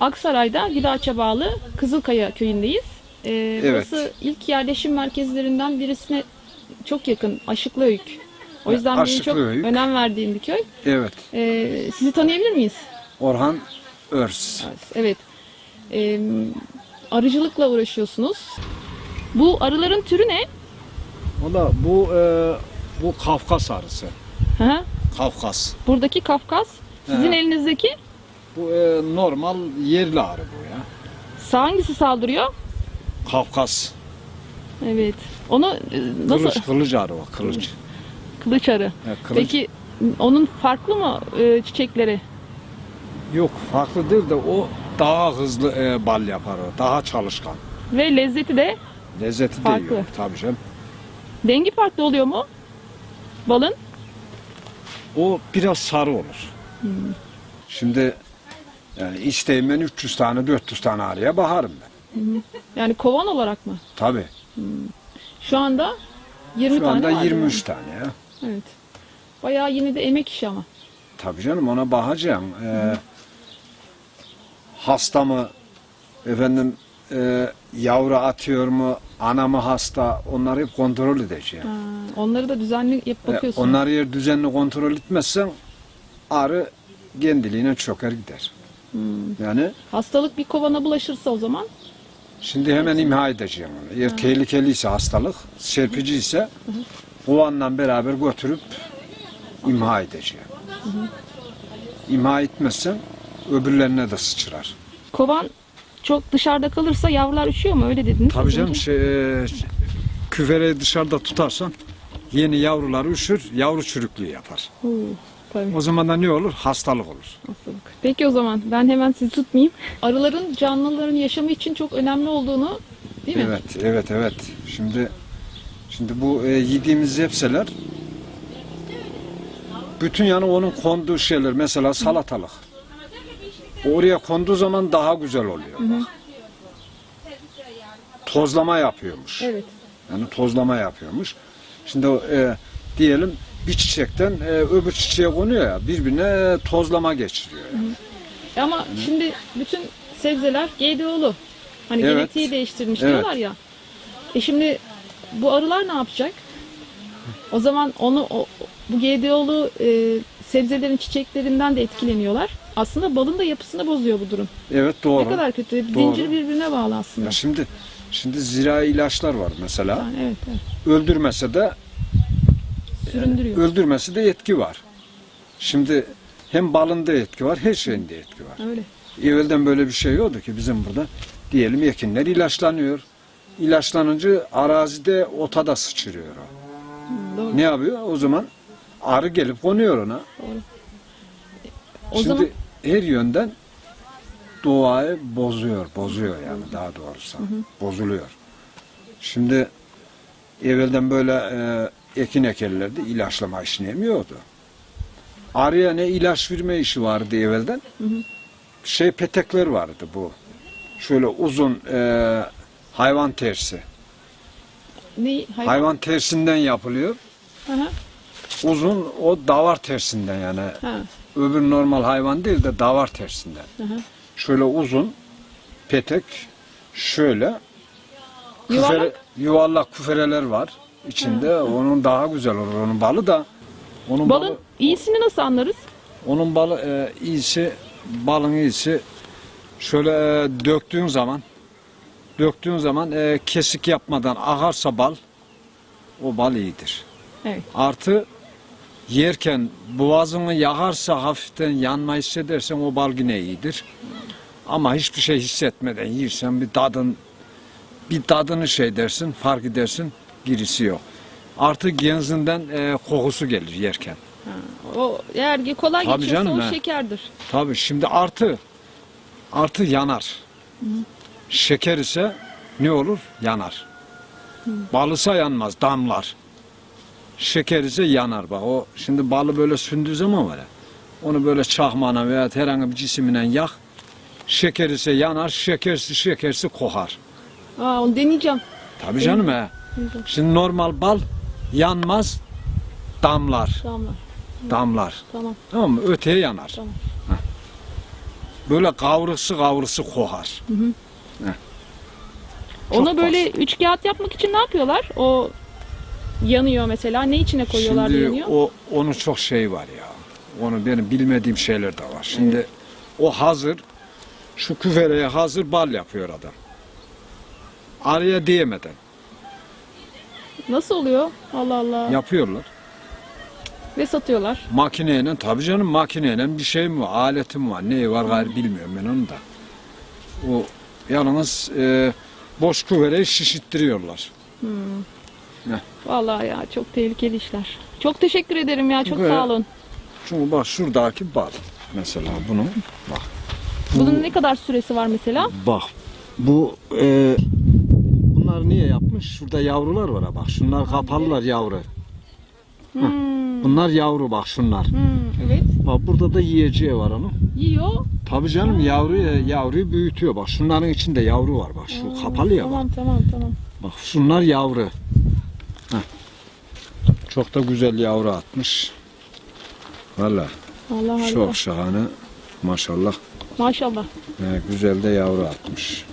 Aksaray'da Güdaç'a bağlı Kızılkaya köyündeyiz. Ee, Evet. Burası ilk yerleşim merkezlerinden birisine çok yakın Aşıklıöyük. O yüzden benim çok Aşıklıöyük. önem verdiğim bir köy. Evet. Ee, sizi tanıyabilir miyiz? Orhan Örs. Evet. Ee, arıcılıkla uğraşıyorsunuz. Bu arıların türü ne? Da bu e, bu Kafkas arısı. Hı hı. Kafkas. Buradaki Kafkas. Sizin He. elinizdeki Bu e, normal yerli arı bu ya. hangisi saldırıyor? Kafkas. Evet. Onu e, nasıl? Kılıç, kılıç arı o kılıç. Kılıç arı. Ya, kılıç. Peki onun farklı mı e, çiçekleri? Yok farklı değil de o daha hızlı e, bal yapar o. Daha çalışkan. Ve lezzeti de Lezzeti de Farklı. yok tabii canım. dengi farklı oluyor mu? Balın? O biraz sarı olur. Şimdi yani isteğim ben 300 tane 400 tane arıya bakarım ben. Yani kovan olarak mı? Tabii. Şu anda 20 Şu tane anda var 23 değil tane ya. Evet. Bayağı yine de emek işi ama. Tabii canım ona bakacağım. Ee, hasta mı efendim e, yavru atıyor mu ana mı hasta onları hep kontrol edeceğim. Ha, onları da düzenli yap Ee, bakıyorsun. onları eğer düzenli kontrol etmezsen arı kendiliğine çöker gider. Hmm. Yani Hastalık bir kovana bulaşırsa o zaman şimdi hemen imha edeceğim onu. Eğer tehlikeliyse hastalık, serpici ise kovanla beraber götürüp imha edeceğim. İmha etmezsen öbürlerine de sıçrar. kovan çok dışarıda kalırsa yavrular üşüyor mu? Öyle dediniz. Tabii canım önce. şey, e, küfere dışarıda tutarsan yeni yavrular üşür, yavru çürüklüğü yapar. Huu, tabii. O zaman da ne olur? Hastalık olur. Hastalık. Peki o zaman ben hemen sizi tutmayayım. Arıların canlıların yaşamı için çok önemli olduğunu değil mi? Evet, evet, evet. Şimdi şimdi bu e, yediğimiz zepseler bütün yani onun konduğu şeyler mesela salatalık. Oraya konduğu zaman daha güzel oluyor. bak. Tozlama yapıyormuş. Evet. Yani tozlama yapıyormuş. Şimdi o, e, diyelim bir çiçekten e, öbür çiçeğe konuyor ya birbirine tozlama geçiriyor. yani. Ama şimdi bütün sebzeler GDO'lu. Hani Evet. genetiği değiştirmiş Evet. diyorlar ya. E şimdi bu arılar ne yapacak? O zaman onu o, bu GDO'lu e, sebzelerin çiçeklerinden de etkileniyorlar. Aslında balın da yapısını bozuyor bu durum. Evet doğru. Ne kadar kötü. Doğru. Zincir birbirine bağlı aslında. Ya şimdi şimdi zirai ilaçlar var mesela. Yani evet, evet. Öldürmese de Süründürüyor. öldürmesi de etki var. Şimdi hem balında etki var, her şeyinde etki var. Öyle. Evvelden böyle bir şey yoktu ki bizim burada. Diyelim ekinler ilaçlanıyor. İlaçlanınca arazide ota da sıçrıyor o. Doğru. Ne yapıyor? O zaman arı gelip konuyor ona. O Şimdi zaman her yönden doğayı bozuyor, bozuyor yani daha doğrusu. Bozuluyor. Şimdi evvelden böyle e, ekin ekerlerdi, ilaçlama işini yemiyordu. Arıya ne ilaç verme işi vardı evvelden. Şey petekler vardı bu. Şöyle uzun e, hayvan tersi. ne hayvan? Hayvan tersinden yapılıyor. Hı hı. Uzun o davar tersinden yani. Ha. Öbür normal hayvan değil de davar tersinden. Hı hı. Şöyle uzun petek şöyle Yuvarlak? küfere- yuvarlak küfereler var içinde. Onun daha güzel olur onun balı da. Onun Balın balı iyisini nasıl anlarız? onun balı e, iyisi balın iyisi şöyle e, döktüğün zaman döktüğün zaman e, kesik yapmadan akarsa bal o bal iyidir. Evet. Artı yerken boğazını yakarsa hafiften yanma hissedersen o bal yine iyidir. Ama hiçbir şey hissetmeden yersen bir tadın bir tadını şey dersin, fark edersin, gerisi yok. Artı genzinden e, kokusu gelir yerken. O eğer kolay Tabii geçiyorsa canım, o he. şekerdir. Tabii şimdi artı artı yanar. Şeker ise ne olur? Yanar. Balısa yanmaz, damlar. Şeker ise yanar bak. O şimdi balı böyle sündüğü zaman var ya. Onu böyle çakmana veya herhangi bir cisimle yak. Şeker ise yanar, şekersi şekersi kokar. Aa, onu deneyeceğim. Tabii canım he. Şimdi normal bal yanmaz, damlar. Tamam. Damlar. Tamam. Tamam mı? Öteye yanar. Tamam. böyle kavrusu kavrusu kohar. Çok Onu böyle üç kağıt yapmak için ne yapıyorlar? O yanıyor mesela. Ne içine koyuyorlar Şimdi yanıyor? o onun çok şey var ya. Onu benim bilmediğim şeyler de var. Şimdi o hazır şu küfereye hazır bal yapıyor adam. Araya diyemeden Nasıl oluyor? Allah Allah. yapıyorlar. Ve satıyorlar. Makineyle tabii canım makineyle bir şey mi var, aletim var, ne var gayrı bilmiyorum ben onu da. O yalnız e, boş küvereyi şişittiriyorlar. Vallahi ya çok tehlikeli işler. Çok teşekkür ederim ya. Çok Böyle- sağ olun. Çünkü bak şuradaki bal mesela bunun bak. Bunun ne kadar süresi var mesela? Bak bu e, yapmış? Şurada yavrular var ha bak. Şunlar kapalılar yavru. Hmm, Bunlar yavru bak şunlar. hmm, evet. Bak burada da yiyeceği var onun. Yiyor. Tabii canım yavruyu yavruyu büyütüyor bak. Şunların içinde yavru var bak. Şu kapalı ya bak. Tamam tamam tamam. Bak şunlar yavru. Heh. Çok da güzel yavru atmış. Valla Allah Allah. çok şahane. Maşallah. Maşallah. Ee, güzel de yavru atmış.